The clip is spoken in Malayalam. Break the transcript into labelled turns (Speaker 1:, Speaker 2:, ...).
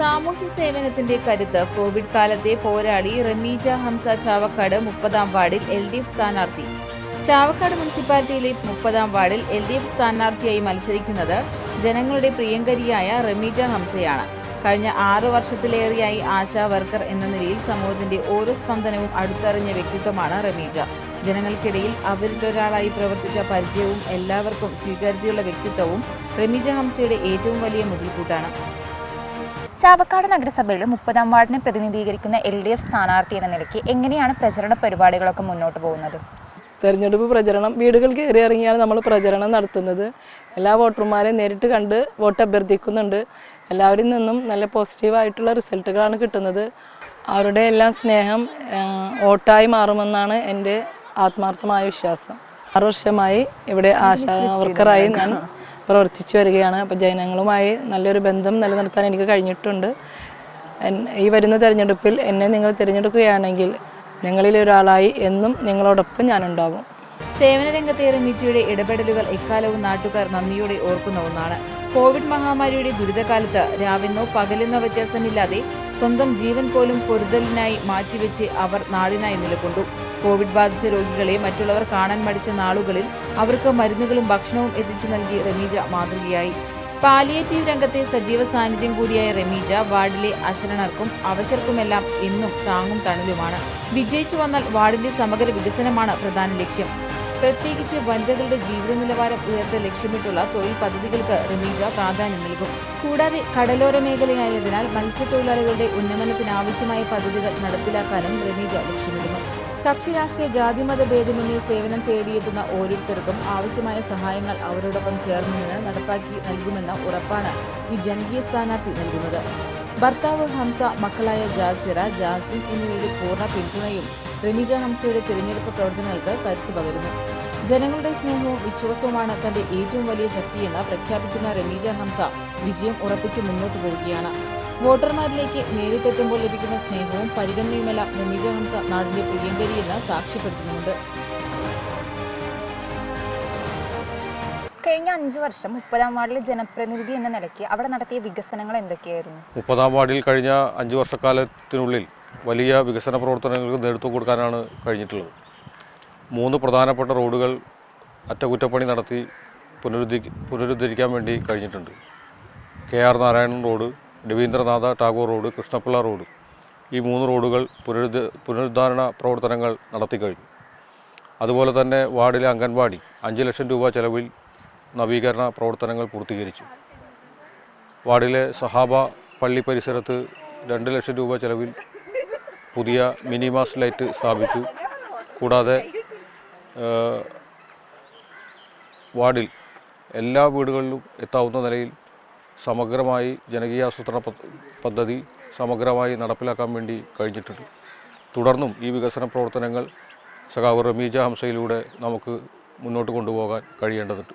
Speaker 1: സാമൂഹ്യ സേവനത്തിന്റെ കരുത്ത്. കോവിഡ് കാലത്തെ പോരാളി റമീജ ഹംസ ചാവക്കാട് മുപ്പതാം വാർഡിൽ എൽ ഡി എഫ് സ്ഥാനാർത്ഥി. ചാവക്കാട് മുനിസിപ്പാലിറ്റിയിലെ മുപ്പതാം വാർഡിൽ എൽ ഡി എഫ് സ്ഥാനാർത്ഥിയായി മത്സരിക്കുന്നത് ജനങ്ങളുടെ പ്രിയങ്കരിയായ റമീജ ഹംസയാണ്. കഴിഞ്ഞ ആറു വർഷത്തിലേറെയായി ആശാ വർക്കർ എന്ന നിലയിൽ സമൂഹത്തിന്റെ ഓരോ സ്പന്ദനവും അടുത്തറിഞ്ഞ വ്യക്തിത്വമാണ് റമീജ. ജനങ്ങൾക്കിടയിൽ അവരിലൊരാളായി പ്രവർത്തിച്ച പരിചയവും എല്ലാവർക്കും സ്വീകാര്യതയുള്ള വ്യക്തിത്വവും റമീജ ഹംസയുടെ ഏറ്റവും വലിയ മുതൽക്കൂട്ടാണ്.
Speaker 2: ചാവക്കാട് നഗരസഭയിൽ മുപ്പതാം വാർഡിനെ പ്രതിനിധീകരിക്കുന്ന എൽ ഡി എഫ് സ്ഥാനാർത്ഥി എന്ന നിലയ്ക്ക് എങ്ങനെയാണ് പ്രചരണ പരിപാടികളൊക്കെ മുന്നോട്ട് പോകുന്നത്?
Speaker 3: തെരഞ്ഞെടുപ്പ് പ്രചരണം വീടുകൾ കയറി ഇറങ്ങിയാണ് നമ്മൾ പ്രചരണം നടത്തുന്നത്. എല്ലാ വോട്ടർമാരെയും നേരിട്ട് കണ്ട് വോട്ട് അഭ്യർത്ഥിക്കുന്നുണ്ട്. എല്ലാവരിൽ നിന്നും നല്ല പോസിറ്റീവായിട്ടുള്ള റിസൾട്ടുകളാണ് കിട്ടുന്നത്. അവരുടെ എല്ലാം സ്നേഹം വോട്ടായി മാറുമെന്നാണ് എന്റെ ആത്മാർത്ഥമായ വിശ്വാസം. ആറ് വർഷമായി ഇവിടെ ആശാ വർക്കറായി ഞാൻ പ്രവർത്തിച്ചു വരികയാണ്. അപ്പോൾ ജനങ്ങളുമായി നല്ലൊരു ബന്ധം നിലനിർത്താൻ എനിക്ക് കഴിഞ്ഞിട്ടുണ്ട്. ഈ വരുന്ന തിരഞ്ഞെടുപ്പിൽ എന്നെ നിങ്ങൾ തിരഞ്ഞെടുക്കുകയാണെങ്കിൽ നിങ്ങളിൽ ഒരാളായി എന്നും നിങ്ങളോടൊപ്പം ഞാനുണ്ടാവും.
Speaker 1: സേവന രംഗത്തെ റമിജിയുടെ ഇടപെടലുകൾ എക്കാലവും നാട്ടുകാർ നന്ദിയോടെ ഓർക്കുന്ന ഒന്നാണ്. കോവിഡ് മഹാമാരിയുടെ ദുരിതകാലത്ത് രാവിലെന്നോ പകലെന്നോ വ്യത്യാസമില്ലാതെ സ്വന്തം ജീവൻ പോലും പൊരുതലിനായി മാറ്റിവെച്ച് അവർ നാടിനായി നിലകൊണ്ടു. കോവിഡ് ബാധിച്ച രോഗികളെ മറ്റുള്ളവർ കാണാൻ മടിച്ച നാളുകളിൽ അവർക്ക് മരുന്നുകളും ഭക്ഷണവും എത്തിച്ചു നൽകി റമീജ മാതൃകയായി. പാലിയേറ്റീവ് രംഗത്തെ സജീവ സാന്നിധ്യം കൂടിയായ റമീജ വാർഡിലെ അശരണർക്കും അവശർക്കുമെല്ലാം എന്നും താങ്ങും തണലുമാണ്. വിജയിച്ചു വന്നാൽ വാർഡിന്റെ സമഗ്ര വികസനമാണ് പ്രധാന ലക്ഷ്യം. പ്രത്യേകിച്ച് വനിതകളുടെ ജീവിത നിലവാരം ഉയർത്ത ലക്ഷ്യമിട്ടുള്ള തൊഴിൽ പദ്ധതികൾക്ക് റമീജ പ്രാധാന്യം നൽകും. കൂടാതെ കടലോര മേഖലയായതിനാൽ മത്സ്യത്തൊഴിലാളികളുടെ ഉന്നമനത്തിനാവശ്യമായ പദ്ധതികൾ നടപ്പിലാക്കാനും റമീജ ലക്ഷ്യമിടുന്നു. കക്ഷി രാഷ്ട്രീയ ജാതിമത ഭേദമന്യേ സേവനം തേടിയെത്തുന്ന ഓരോരുത്തർക്കും ആവശ്യമായ സഹായങ്ങൾ അവരോടൊപ്പം ചേർന്ന് നിന്ന് നടപ്പാക്കി നൽകുമെന്ന ഉറപ്പാണ് ഈ ജനകീയ സ്ഥാനാർത്ഥി നൽകുന്നത്. ഭർത്താവ് ഹംസ മക്കളായ ജാസിറ ജാസിം എന്നിവരുടെ പൂർണ പിന്തുണയും റമീജ ഹംസയുടെ തിരഞ്ഞെടുപ്പ് പ്രവർത്തനങ്ങൾക്ക് കരുത്തു പകരുന്നു. ജനങ്ങളുടെ സ്നേഹവും വിശ്വാസവുമാണ് തന്റെ ഏറ്റവും വലിയ ശക്തിയെന്ന് പ്രഖ്യാപിക്കുന്ന റമീജ ഹംസ വിജയം ഉറപ്പിച്ച് മുന്നോട്ട് പോവുകയാണ്. വോട്ടർമാരിലേക്ക് നേരിട്ടെത്തുമ്പോൾ ലഭിക്കുന്ന സ്നേഹവും പരിഗണനയുമെല്ലാം റമീജ ഹംസ നാടിന്റെ പ്രിയങ്കരിയെന്ന് സാക്ഷ്യപ്പെടുത്തുന്നുണ്ട്.
Speaker 2: കഴിഞ്ഞ അഞ്ച് വർഷം മുപ്പതാം വാർഡിലെ ജനപ്രതിനിധി എന്ന നിലയ്ക്ക് അവിടെ നടത്തിയ വികസനങ്ങൾ എന്തൊക്കെയായിരുന്നു?
Speaker 4: മുപ്പതാം വാർഡിൽ കഴിഞ്ഞ അഞ്ച് വർഷക്കാലത്തിനുള്ളിൽ വലിയ വികസന പ്രവർത്തനങ്ങൾക്ക് നേതൃത്വം കൊടുക്കാനാണ് കഴിഞ്ഞിട്ടുള്ളത്. മൂന്ന് പ്രധാനപ്പെട്ട റോഡുകൾ അറ്റകുറ്റപ്പണി നടത്തി പുനരുദ്ധരി പുനരുദ്ധരിക്കാൻ വേണ്ടി കഴിഞ്ഞിട്ടുണ്ട്. K R Narayanan road Rabindranath Tagore road Krishnapillai road. ഈ മൂന്ന് റോഡുകൾ പുനരുദ്ധ പുനരുദ്ധാരണ പ്രവർത്തനങ്ങൾ നടത്തി കഴിഞ്ഞു അതുപോലെ തന്നെ വാർഡിലെ അംഗൻവാടി അഞ്ച് ലക്ഷം രൂപ ചെലവിൽ നവീകരണ പ്രവർത്തനങ്ങൾ പൂർത്തീകരിച്ചു. വാർഡിലെ സഹാബ പള്ളി പരിസരത്ത് രണ്ട് ലക്ഷം രൂപ ചെലവിൽ പുതിയ മിനിമാസ് ലൈറ്റ് സ്ഥാപിച്ചു. കൂടാതെ വാർഡിൽ എല്ലാ വീടുകളിലും എത്താവുന്ന നിലയിൽ സമഗ്രമായി ജനകീയ ആസൂത്രണ പദ്ധതി സമഗ്രമായി നടപ്പിലാക്കാൻ വേണ്ടി കഴിഞ്ഞിട്ടുണ്ട്. തുടർന്നും ഈ വികസന പ്രവർത്തനങ്ങൾ സഖാവ് റമീജ ഹംസയിലൂടെ നമുക്ക് മുന്നോട്ട് കൊണ്ടുപോകാൻ കഴിയേണ്ടതുണ്ട്.